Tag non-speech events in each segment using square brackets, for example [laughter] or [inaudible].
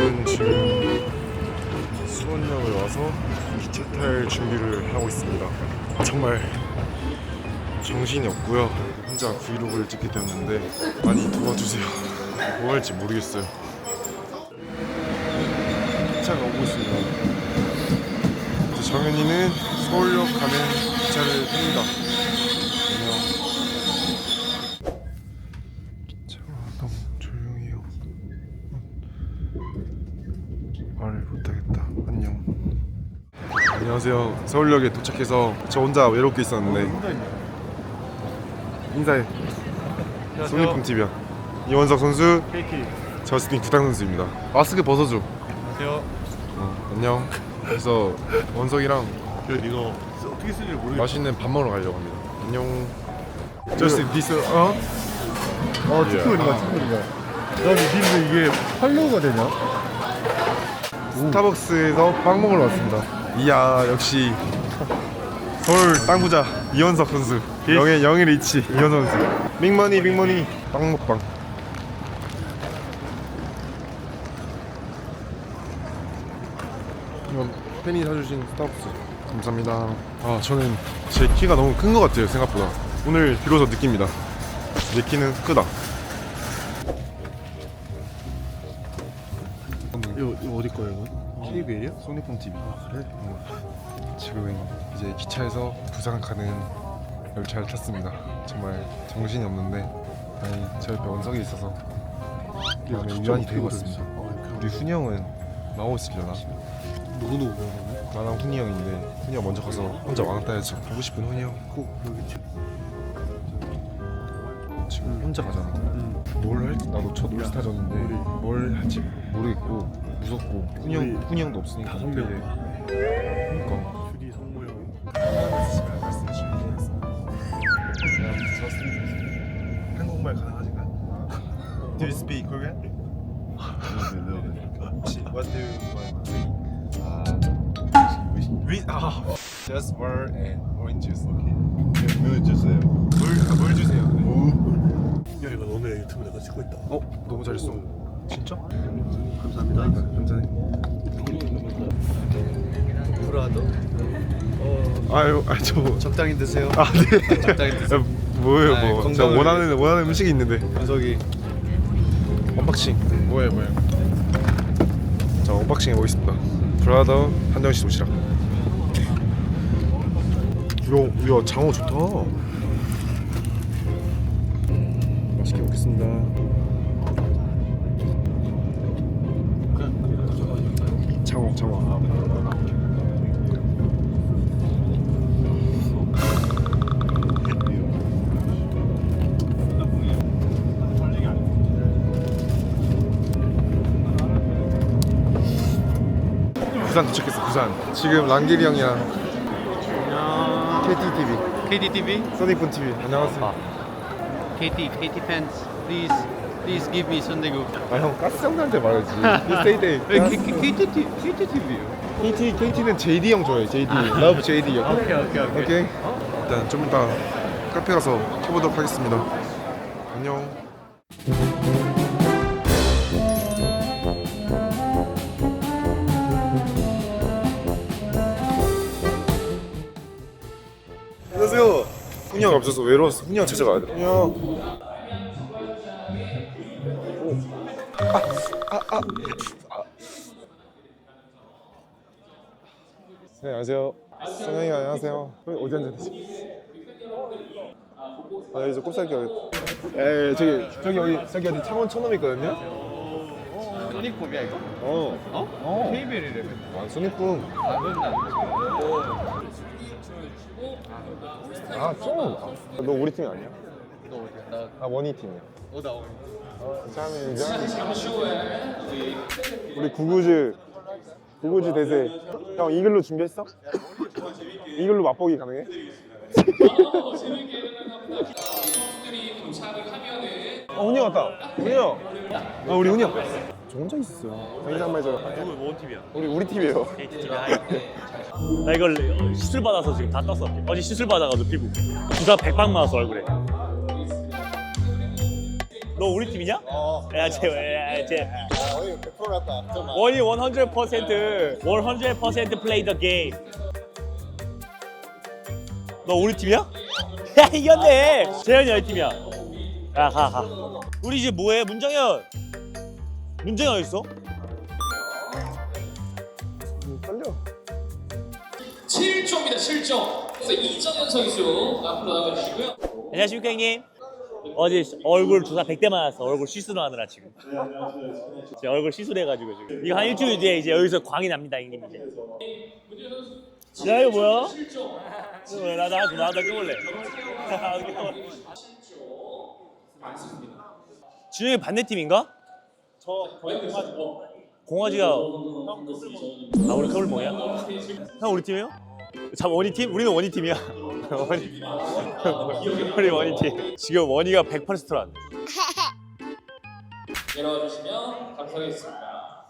저는 지금 수원역을 와서 기차 탈 준비를 하고 있습니다. 정말 정신이 없고요. 혼자 브이로그를 찍게 되었는데 많이 도와주세요. 뭐 할지 모르겠어요. 기차가 오고 있습니다. 정현이는 서울역 가는 기차를 탑니다. 안녕. 기차가 너무 조용해요. 말을 못하겠다. 안녕. 안녕하세요. 서울역에 도착해서 저 혼자 외롭게 있었는데 인사해. 손익품 TV야. 이원석 선수, 케이키 저스틴 구당 선수입니다. 마스크 벗어줘. 안녕하세요 어, 안녕. 그래서 원석이랑 그 이거 어떻게 쓰는지 모르겠어 맛있는 밥 먹으러 가려고 합니다. 안녕. 저스틴 디스 어? 어 찍고 있는 거야 찍고 있는 거야 이게 팔로우가 되냐? 스타벅스에서 빵 먹으러 왔습니다. 이야 역시 서울 땅부자 이현석 선수 영예 영예 리치 이현 선수 빅머니 빅머니 빵 먹방. 이건 팬이 사주신 스타벅스 감사합니다. 아 저는 제 키가 너무 큰 것 같아요 생각보다. 오늘 비로소 느낍니다. 내 키는 크다. 이거, 이거 어디 거야 이거? KBL이야? 소니폰 TV. 아 그래? 지금은 이제 기차에서 부산 가는 열차를 탔습니다. 정말 정신이 없는데 아니 저 옆에 원석이 있어서 마음에 위안이 되고 있습니다. 우리 훈이 형은 나오고 있으려나? 누구 누구 보는 나랑 훈이 형인데 훈이 형 먼저 가서 혼자 왕따 따야지 보고 싶은 훈이 형꼭 그러겠지 지금 혼자 가잖아. 응뭘 할지 나도 첫 올스타전인데 뭘 할지 모르겠고 무섭고 훈이 형 우리 훈이 형도 없으니까 다섯 명 그러니까 슈디 성모 형 한국말 가능하신가요? Do you speak Korean? What do you want? Read. 아, just more and orange juice. Okay. 물 주세요. 물, 아, 물 주세요. 야 이거 너네 유튜브 내가 찍고 있다 어, 너무 잘했어. 진짜? 감사합니다 감사해. 프라도 어 아유, 아 저. 적당히 드세요 아, 네. 적당히 드세요 아, 뭐예요, 아이, 뭐? 건강을 저 원하는 원하는 음식이 있는데. 윤석이 언박싱. 뭐예요, 뭐예요? 자, 언박싱 해보겠습니다. 브라더 한정식 도시락. 야, 야, 장어 좋다. 맛있게 먹겠습니다. 부산 도착했어, 부산. 지금 랑길이 형이랑. KTTV, KTTV? 써니폰 TV. 안녕하세요. KT, KT fans, please, please give me Sundae 아, 형 가스 형한테 말하지. 스테이데이. KTT, KTTV요. KT, KT는 JD 형 좋아해. JD. 러브 JD 형. 오케이, 오케이, 오케이. 오케이. 일단 좀 이따 카페 가서 해보도록 하겠습니다. 안녕. 안녕하세요. 훈이 형 없어서 외로웠어. 훈이 형 찾아가야 돼. 훈이 형. 네, 안녕하세요. 선생님 안녕하세요. 어디 앉았지? 아, 여기 저 꼽살기 여기. 에, 저기 저기 여기 저기 어디 창원 천놈 있거든요. 소니콤이야 이거? 어. 어? 어. KBL이래. 아, 손익분. 아, 나. 아, 좀. 아, 너 우리 팀이 아니야? 너 어디야? 나, 나 원희 팀이야. 어, 나 어디? 짬이 이제 우리 구구즈 구구즈 대세. 형 이글루 준비했어? 이글루 맛보기 가능해? 어, 훈이 형 왔다. 훈이 형. 아, 우리 훈이 형. 저 혼자 있었어요. 해줘. 누구 뭔 팀이야? 우리 우리 팀이에요. [laughs] 나 이걸 시술 받아서 지금 다 떴어. 어제 시술 받아가지고 피부. 주사 100방 맞았어 얼굴에. 너 우리 팀이냐? 어. 야, 쟤, 야, 쟤. 원이 100% 100% play the game. 너 우리 팀이야? [laughs] 야 이겼네. 재현이 어디 팀이야? 야 가 가. 우리 이제 뭐해? 문정현. 어디 있어? 7조입니다. 7조. 그래서 이정현 선수 앞으로 나가주시고요. 안녕하십니까 형님. 어제 얼굴 주사 100대 맞았어. 얼굴 시술을 하느라 지금. 제 얼굴 시술해가지고 지금. 이거 한 일주일 뒤에 이제 여기서 광이 납니다 형님 이제. 야 이거 뭐야? 이거 뭐야? 나도 나도 나도 껴볼래. [laughs] 나도 껴볼래. 준영이 반대 팀인가? 저 거의 공화지가 아 우리 커블봉이야? 형 우리 팀이에요? 참 원희 팀? 우리는 원희 팀이야. 원희. 우리 원희 팀. 지금 원희가 100%라는데. 내려와 주시면 감사하겠습니다.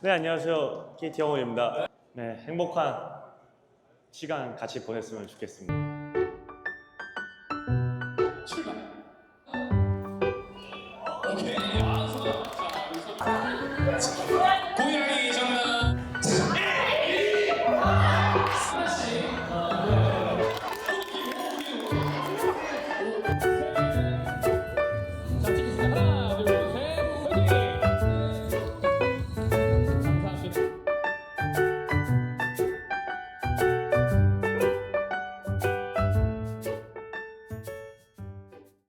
네 안녕하세요 KT 영원입니다. 네 행복한 시간 같이 보냈으면 좋겠습니다. Let's go.